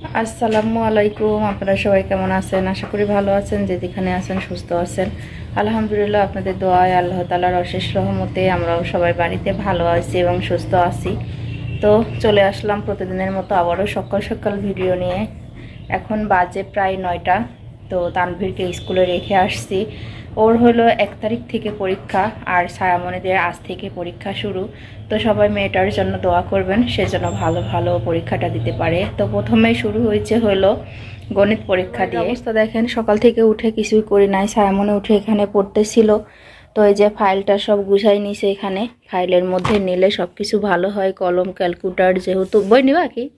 আসসালামু আলাইকুম, আপনারা সবাই কেমন আছেন? আশা করি ভালো আছেন যে যেখানে আছেন সুস্থ আছেন। আলহামদুলিল্লাহ, আপনাদের দোয়ায় আল্লাহ তালার অশেষ রহমতে আমরাও সবাই বাড়িতে ভালো আছি এবং সুস্থ আছি। তো চলে আসলাম প্রতিদিনের মতো আবারও সকাল সকাল ভিডিও নিয়ে। এখন বাজে প্রায় নয়টা, তো তানভীরকে স্কুলে রেখে আসছি। ওর হলো এক তারিখ থেকে পরীক্ষা আর সায়ামনিদের আজ থেকে পরীক্ষা শুরু। তো সবাই মেয়েটার জন্য দোয়া করবেন সে যেন ভালো ভালো পরীক্ষাটা দিতে পারে। তো প্রথমে শুরু হয়েছে হলো গণিত পরীক্ষা দিয়ে। অবস্থা দেখেন? সকাল থেকে উঠে কিছুই করি নাই। সায়ামনে উঠে এখানে পড়তেছিল। তো এই যে ফাইলটা সব গুছাই নিছে এখানে। ফাইলের মধ্যে নিলে সব কিছু ভালো হয়। কলম ক্যালকুলেটার যেহেতু। বই নিবা কি?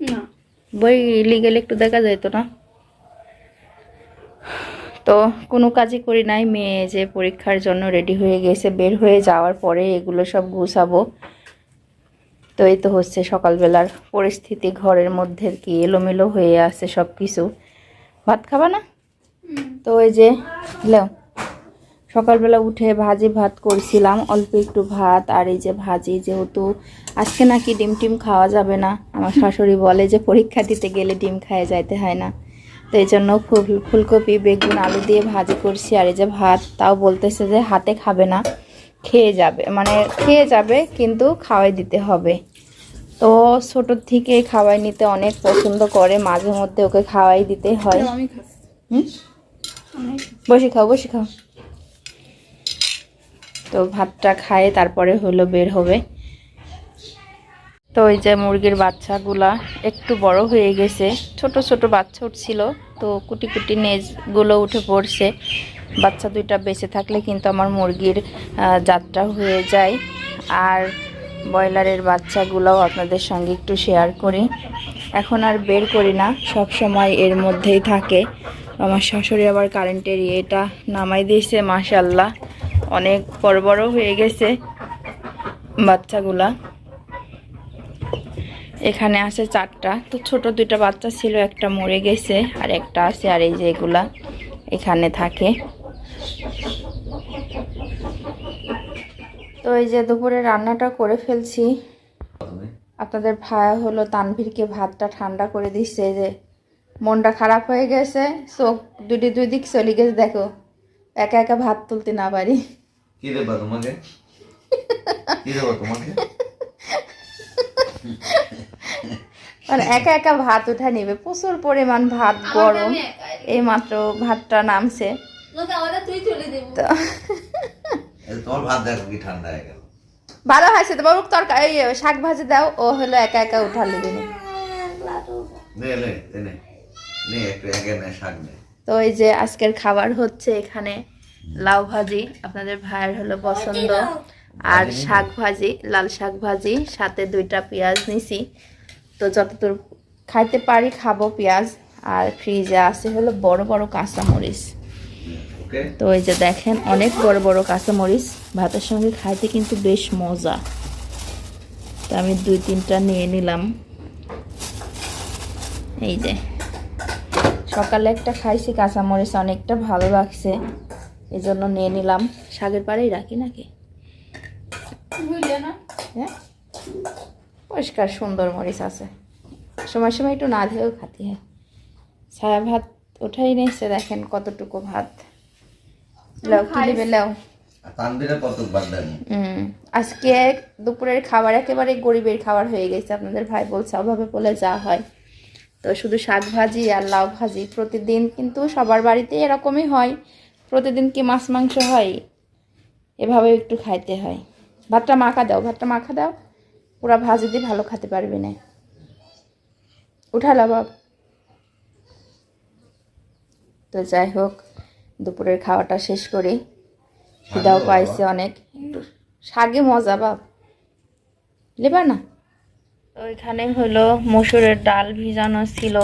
না। বই লিগেলে একটু দেখা যাইতো না? তো কোনো কাজই করি নাই। মেয়ে যে পরীক্ষার জন্য রেডি হয়ে গেছে বের হয়ে যাওয়ার পরে এগুলো সব গুছাবো। তো এই তো হচ্ছে সকালবেলার পরিস্থিতি ঘরের মধ্যে কি এলোমেলো হয়ে আছে সব কিছু ভাত খাবা না? তো ওই যে লেও সকালবেলা উঠে ভাজি ভাত করছিলাম অল্প একটু ভাত আর এই যে ভাজি যেহেতু আজকে নাকি ডিম টিম খাওয়া যাবে না। আমার শাশুড়ি বলে যে পরীক্ষা দিতে গেলে ডিম খায় যাইতে হয় না। তো এই জন্য ফুল ফুলকপি বেগুন আলু দিয়ে ভাজি করছি। আর এই যে ভাত তাও বলতেছে যে হাতে খাবে না খেয়ে যাবে। মানে খেয়ে যাবে কিন্তু খাওয়াই দিতে হবে। তো ছোটোর থেকে খাওয়াই নিতে অনেক পছন্দ করে মাঝে মধ্যে ওকে খাওয়াই দিতে হয়। বসে খাও বসে খাও। তো ভাতটা খায় তারপরে হলো বের হবে। তো ওই যে মুরগির বাচ্চাগুলা একটু বড় হয়ে গেছে, ছোট ছোট বাচ্চা উঠছিল, তো কুটি কুটি নেজগুলো উঠে পড়ছে। বাচ্চা দুইটা বেঁচে থাকলে কিন্তু আমার মুরগির যাত্রা হয়ে যায়। আর ব্রয়লারের বাচ্চাগুলোও আপনাদের সঙ্গে একটু শেয়ার করি। এখন আর বের করি না, সব সময় এর মধ্যেই থাকে। আমার শাশুড়ি আবার কারেন্টের ইয়েটা নামাই দিয়েছে মাশাল্লাহ অনেক বড় বড় হয়ে গেছে বাচ্চাগুলা। এখানে আছে চারটা। তো ছোট দুইটা বাচ্চা ছিল একটা মরে গেছে আর একটা আছে আর এই যে এগুলা এখানে থাকে। তো এই যে দুপুরে রান্নাটা করে ফেলছি। আপনাদের ভাইয়া হলো তানভীরকে ভাতটা ঠান্ডা করে দিচ্ছে যে মনটা খারাপ হয়ে গেছে চোখ দুটি দুই দিক চলে গেছে দেখো। একা একা ভাত তুলতে না পারি। কি দেবা তোমাকে? কি দেবো তোমাকে? মানে একা একা ভাত উঠা নেবে প্রচুর পরিমাণ ভাত গরম। এই মাত্র ভাতটা নামছে। তুই চলে দেবো। তো তোমার হয়ে ভালো হয়েছে তো বাবু তরকারি শাক ভাজি দাও ও হলো একা একা উঠা নেবে না। নে নে নে, নে নে একটু এগে নে শাক নে। তো এই যে আজকের খাবার হচ্ছে এখানে লাউ ভাজি আপনাদের ভাইয়ের হলো পছন্দ। আর শাক ভাজি লাল শাক ভাজি সাথে দুইটা পেঁয়াজ নিছি। তো যতদূর খাইতে পারি খাব পেঁয়াজ আর ফ্রিজে আছে হলো বড় বড় কাঁচামরিচ। ওকে। তো এই যে দেখেন অনেক বড় বড় কাঁচামরিচ। ভাতের সঙ্গে খাইতে কিন্তু বেশ মজা। তো আমি দুই তিনটা নিয়ে নিলাম। এই যে সকালে একটা খাইছি কাঁচামরিচ অনেকটা ভালো লাগছে। এই জন্য নিয়ে নিলাম। শাকের পাড়েই রাখি নাকি? হ্যাঁ? পরিষ্কার সুন্দর মরিচ আছে। সময় সময় একটু না ধেয়েও খাতি হয়। ছায়া ভাত ওঠাই নিয়েছে দেখেন কতটুকু ভাত। লাও কি নেবে লাও আর তানবিরে কত বাদ দেন হুম আজকে দুপুরের খাবার একেবারে গরিবের খাবার হয়ে গেছে আপনাদের ভাই বলছে অভাবে বলে যা হয়। তো শুধু শাক ভাজি আর লাউ ভাজি প্রতিদিন কিন্তু সবার বাড়িতে এরকমই হয়। প্রতিদিন কি মাছ মাংস হয়? এভাবে একটু খাইতে হয়। ভাতটা মাখা দাও ভাতটা মাখা দাও। পুরা ভাজি দিয়ে ভালো খেতে পারবি না। উঠালা বাব তো যাই হোক দুপুরের খাওয়াটা শেষ করি। খিদাও পাইছে অনেক। একটু শাকে মজা বাপ। লেবা না। ওইখানে হলো মসুরের ডাল ভিজানো ছিল।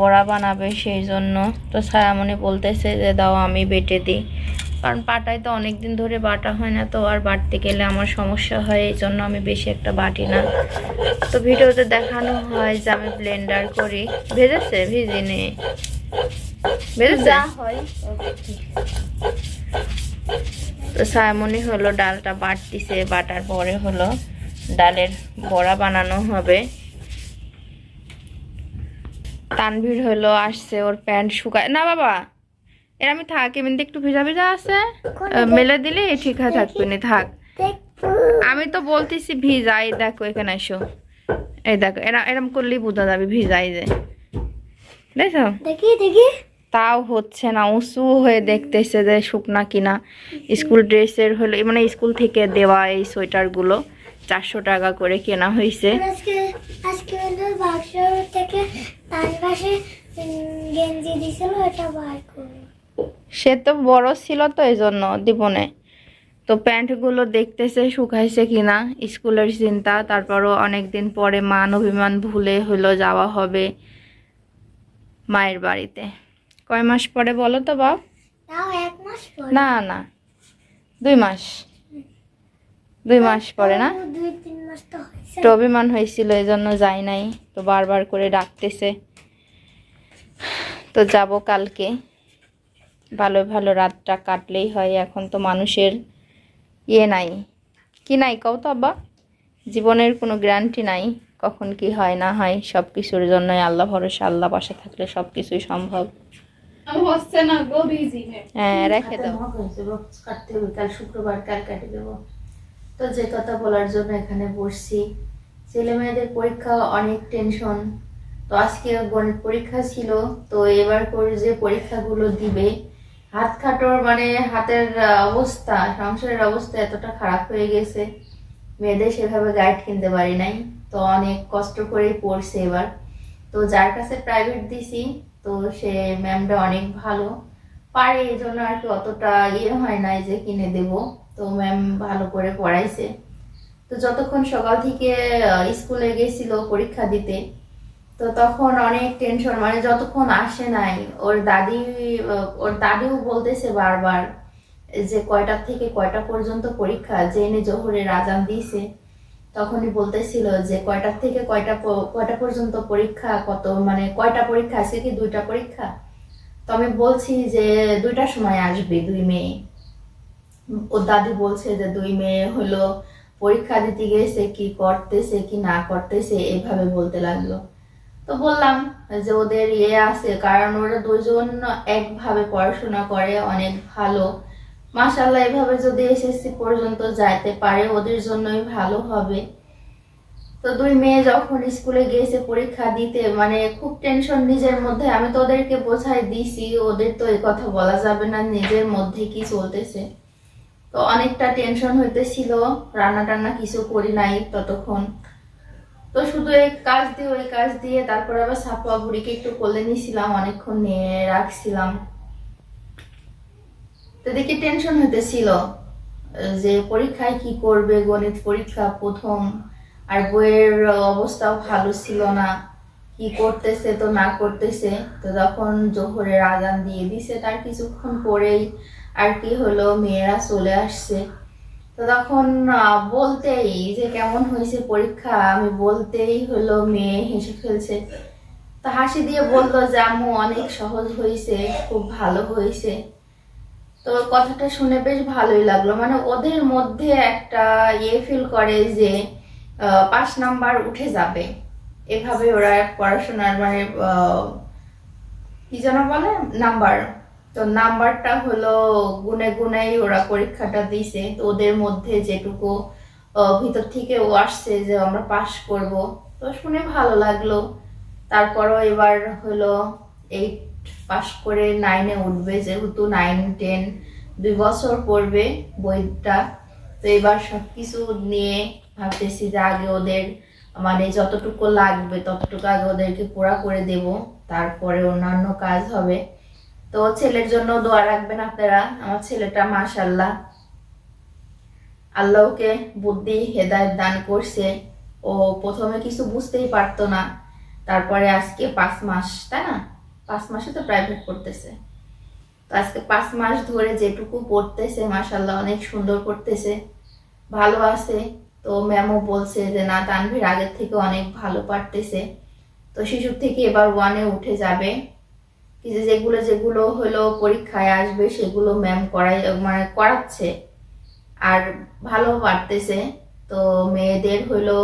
বড়া বানাবে সেই জন্য। তো ছায়ামণি বলতেছে যে দাও আমি বেটে দিই। কারণ পাটায় তো অনেক দিন ধরে বাটা হয় না তো আর বাটতে গেলে আমার সমস্যা হয় এই জন্য আমি বেশি একটা বাটি না। তো ভিডিওতে দেখানো হয় যে আমি ব্লেন্ডার করি। ভেজেছে? ভিজিনি। ভেজেছে? হয় তো সায়মনি হলো ডালটা বাটতিছে বাটার পরে হলো ডালের বড়া বানানো হবে। তানভীর হলো আসছে ওর প্যান্ট শুকায় না বাবা এর আমি থাক এমনিতে একটু ভিজা ভিজা আছে। মেলে দিলে? ঠিক হয়ে থাকবে না থাক। আমি তো বলতেছি ভিজা এই দেখো এখানে এসো। এই দেখো এরা এরম করলেই বোঝা যাবে ভিজাই যে। দেখি তাও হচ্ছে না উঁচু হয়ে দেখতেছে যে শুকনা কিনা। স্কুল ড্রেসের হলো মানে স্কুল থেকে দেওয়া এই সোয়েটারগুলো। চারশো টাকা করে কেনা হয়েছে। সে তো বড় ছিল তো এই জন্য দিবনে। তো প্যান্টগুলো দেখতেছে শুকাইছে কিনা স্কুলের চিন্তা। তারপরও অনেক দিন পরে মান অভিমান ভুলে হলো যাওয়া হবে মায়ের বাড়িতে। কয় মাস পরে বলো তো বাপ? না না দুই মাস। দুই মাস পরে না? তাও দুই তিন মাস তো অভিমান হয়েছিল এই জন্য যাই নাই। তো বারবার করে ডাকতেছে। তো যাব কালকে। ভালো ভালো রাতটা কাটলেই হয় এখন তো মানুষের ইয়ে নাই। কি নাই কও তো আব্বা? জীবনের কোনো গ্যারান্টি নাই কখন কি হয় না হয় সব কিছুর জন্যই আল্লাহ ভরসা আল্লাহ পাশে থাকলে সব কিছুই সম্ভব। আমি না গো বিজি মে হ্যাঁ রেখে দাও। কাল শুক্রবার কাল কাটে দেবো? তো যে কথা বলার জন্য এখানে বসছি। ছেলে মেয়েদের পরীক্ষা অনেক টেনশন তো আজকে গণিত পরীক্ষা ছিল, তো এবার করে যে পরীক্ষাগুলো দিবে, হাত খাটোর মানে হাতের অবস্থা, সংসারের অবস্থা এতটা খারাপ হয়ে গেছে। মেয়েদের সেভাবে গাইড কিনতে পারি নাই, তো অনেক কষ্ট করেই পড়ছে এবার। তো যার কাছে প্রাইভেট দিছি, তো সে ম্যামটা অনেক ভালো। পারে এই জন্য আর কি অতটা ইয়ে হয় নাই যে কিনে দেব। তো ম্যাম ভালো করে পড়াইছে। তো যতক্ষণ সকাল থেকে স্কুলে গেছিল পরীক্ষা দিতে, তো তখন অনেক টেনশন মানে যতক্ষণ আসে নাই, ওর দাদি ওর দাদিও বলতেছে বারবার যে কয়টা থেকে কয়টা পর্যন্ত পরীক্ষা জেনে জোহরের আজান দিয়েছে। তখনই বলতেছিল যে কয়টা থেকে কয়টা কয়টা পর্যন্ত পরীক্ষা, কত মানে কয়টা পরীক্ষা, আজকে কি দুইটা পরীক্ষা? তো আমি বলছি যে দুইটার সময় আসবে দুই মেয়ে। ও দাদি বলছে যে, দুই মেয়ে হলো পরীক্ষা দিতে গেছে কি করতেছে কি না করতেছে এভাবে বলতে লাগল। তো বললাম যে, ওদের ইয়ে আছে, কারণ ওরা দুজন একভাবে পড়াশোনা করে, অনেক ভালো। মাশাল্লাহ এভাবে যদি এসএসসি পর্যন্ত যাইতে পারে, ওদের জন্যই ভালো হবে। তো দুই মেয়ে যখন স্কুলে গিয়েছে পরীক্ষা দিতে মানে খুব টেনশন নিজের মধ্যে। আমি তো ওদেরকে বোঝাই দিছি, ওদের তো এই কথা বলা যাবে না, নিজের মধ্যে কি চলতেছে। তো অনেকটা টেনশন হইতেছিল রান্না টান্না কিছু করি নাই ততক্ষণ। তো শুধু এই কাজ দিয়ে, ওই কাজ দিয়ে, তারপর আবার সাপুয়া বুড়িকে একটু কোলে নিয়েছিলাম, অনেকক্ষণ নিয়ে রাখছিলাম। তো দেখি টেনশন হইতেছিল, যে পরীক্ষায় কি করবে, গণিত পরীক্ষা প্রথম, আর বইয়ের অবস্থাও ভালো ছিল না, কি করতেছে তো না করতেছে। তো যখন জোহরের আজান দিয়ে দিছে তার কিছুক্ষণ পরেই। আর কি হলো, মেয়েরা চলে আসছে। তো তখন বলতেই যে কেমন হয়েছে পরীক্ষা, আমি বলতেই হলো, মেয়ে হেসে ফেলছে। তো হাসি দিয়ে বলল, যে আম্মু, অনেক সহজ হয়েছে, খুব ভালো হয়েছে। তো কথাটা শুনে বেশ ভালোই লাগল। মানে ওদের মধ্যে একটা ইয়ে ফিল করে যে পাঁচ নাম্বার উঠে যাবে। এভাবে ওরা পড়াশোনার মানে কি যেন বলে? নাম্বার। তো নাম্বারটা হলো গুনে গুনেই ওরা পরীক্ষাটা দিছে। তো ওদের মধ্যে যেটুকু ভিতর থেকে ও আসছে যে আমরা পাশ করব। তো শুনে ভালো লাগল। তারপরও এবার হলো এইট পাশ করে নাইনে উঠবে, যেহেতু নাইন টেন দুই বছর পড়বে বইটা। তো এবার সব কিছু নিয়ে ভাবতেছি যে আগে ওদের মানে যতটুকু লাগবে ততটুকু আগে ওদেরকে পোড়া করে দেব। তারপরে অন্যান্য কাজ হবে। তো ছেলের জন্য দোয়া রাখবেন আপনারা। আমার ছেলেটা মাশাল্লাহ আল্লাহকে বুদ্ধি, হেদায়ত দান করছে। ও প্রথমে কিছু বুঝতেই পারতো না। তারপরে আজকে পাঁচ মাস, তাই না? পাঁচ মাসে তো প্রাইভেট পড়তেছে। তো আজকে পাঁচ মাস ধরে যেটুকু পড়তেছে মাশাল্লাহ অনেক সুন্দর পড়তেছে ভালো আছে। তো ম্যামও বলছে যে, না, তানভীর আগের থেকে অনেক ভালো পারতেছে। তো শিশুর থেকে এবার ওয়ানে উঠে যাবে। কিন্তু যেগুলো যেগুলো হলো পরীক্ষায় আসবে, সেগুলো ম্যাম করাই মানে করাচ্ছে। আর ভালো পারতেছে তো মেয়েদের হলো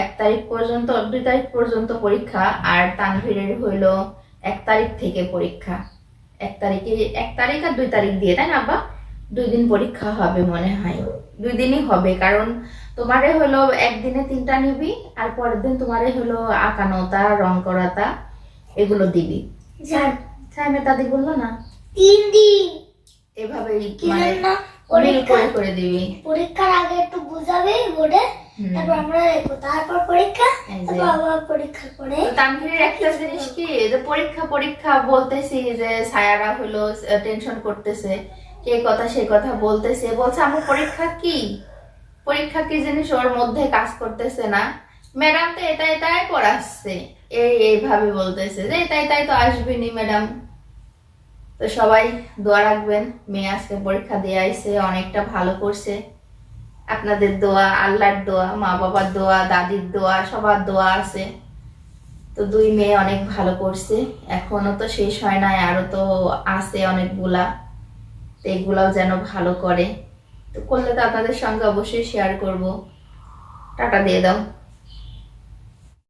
এক তারিখ পর্যন্ত, দুই তারিখ পর্যন্ত পরীক্ষা। আর তানভীরের হইল এক তারিখ থেকে পরীক্ষা। এক তারিখে, এক তারিখ আর দুই তারিখ দিয়ে, তাই না আব্বা? দুই দিন পরীক্ষা হবে মনে হয়। দুই দিনই হবে, কারণ তোমারে হলো একদিনে তিনটা নিবি, আর পরের দিন তোমারে হলো আঁকানোতা রং করাতা, এগুলো দিবি। দাদি বলল না। তিন দিন। এভাবেই মানে পরীক্ষা করে দিবি। পরীক্ষার আগে একটু বুঝাবে বোর্ডে তারপর আমরা দেখব তারপর পরীক্ষা তারপর আবার পরীক্ষা করে তানভীরের একটা জিনিস কি যে পরীক্ষা পরীক্ষা বলতেছি যে সায়ারা হলো টেনশন করতেছে। কে কথা সে কথা বলতেছে। বলছে আমার পরীক্ষা কি? পরীক্ষা কি জিনিস ওর মধ্যে কাজ করতেছে না? ম্যাডাম তো এটা এটাই পড়াচ্ছে। এই, এইভাবে বলতেছে যে তাই তাই তো আসবেনি ম্যাডাম তো সবাই দোয়া রাখবেন, মেয়ে আজকে পরীক্ষা দিয়ে আইছে, অনেকটা ভালো করছে। আপনাদের দোয়া, আল্লাহর দোয়া মা বাবার দোয়া, দাদির দোয়া, সবার দোয়া আছে। তো দুই মেয়ে অনেক ভালো করছে। এখনও তো শেষ হয় নাই, আরও তো আছে অনেকগুলা। তো এগুলাও যেন ভালো করে। তো করলে তো আপনাদের সঙ্গে অবশ্যই শেয়ার করব। টাটা দিয়ে দাও।